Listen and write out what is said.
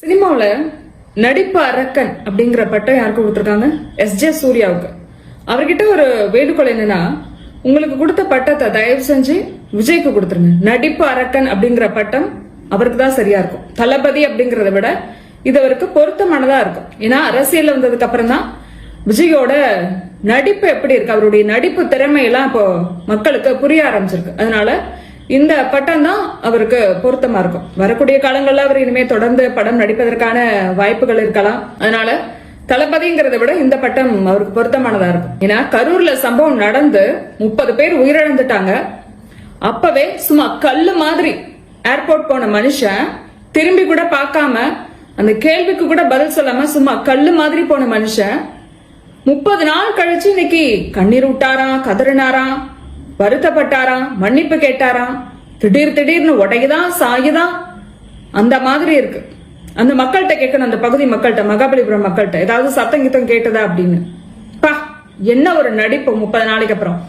சினிமாவில் நடிப்பு அரக்கன் அப்படிங்கிற பட்டம் யாருக்கு கொடுத்துருக்காங்க? எஸ் ஜே சூர்யாவுக்கு. அவர்கிட்ட ஒரு வேண்டுகோள் என்னன்னா உங்களுக்கு கொடுத்த பட்டத்தை தயவு செஞ்சு விஜய்க்கு கொடுத்துருங்க. நடிப்பு அரக்கன் அப்படிங்கிற பட்டம் அவருக்கு தான் சரியா இருக்கும். தளபதி அப்படிங்கறத விட இது அவருக்கு பொருத்தமானதா இருக்கும். ஏன்னா அரசியல் வந்ததுக்கு அப்புறம் தான் விஜயோட நடிப்பு எப்படி இருக்கு? அவருடைய நடிப்பு திறமையெல்லாம் இப்போ மக்களுக்கு புரிய ஆரம்பிச்சிருக்கு. அதனால இந்த பட்டம் தான் அவருக்கு பொருத்தமா இருக்கும். வரக்கூடிய காலங்களில் அவர் இனிமே தொடர்ந்து படம் நடிப்பதற்கான வாய்ப்புகள் இருக்கலாம். அதனால தளபதிங்கிறத விட இந்த பட்டம் அவருக்கு பொருத்தமானதா இருக்கும். ஏன்னா கரூர்ல சம்பவம் நடந்து முப்பது பேர் உயிரிழந்துட்டாங்க. அப்பவே சும்மா கல்லு மாதிரி ஏர்போர்ட் போன மனுஷன் திரும்பி கூட பார்க்காம அந்த கேள்விக்கு கூட பதில் சொல்லாம சும்மா கல்லு மாதிரி போன மனுஷன் முப்பது நாள் கழிச்சு இன்னைக்கு கண்ணீர் விட்டாராம் கதறினாராம் வருத்தப்பட்டாராம் மன்னிப்பு கேட்டாராம் திடீர் திடீர்னு உடையுதான் சாயுதான் அந்த மாதிரி இருக்கு. அந்த மக்கள்கிட்ட கேட்கணும். அந்த பகுதி மக்கள்கிட்ட மகாபலிபுரம் மக்கள்கிட்ட. ஏதாவது சத்தம் கித்தம் கேட்டதா அப்படின்னு. பா என்ன ஒரு நடிப்பு முப்பது நாளைக்கு அப்புறம்?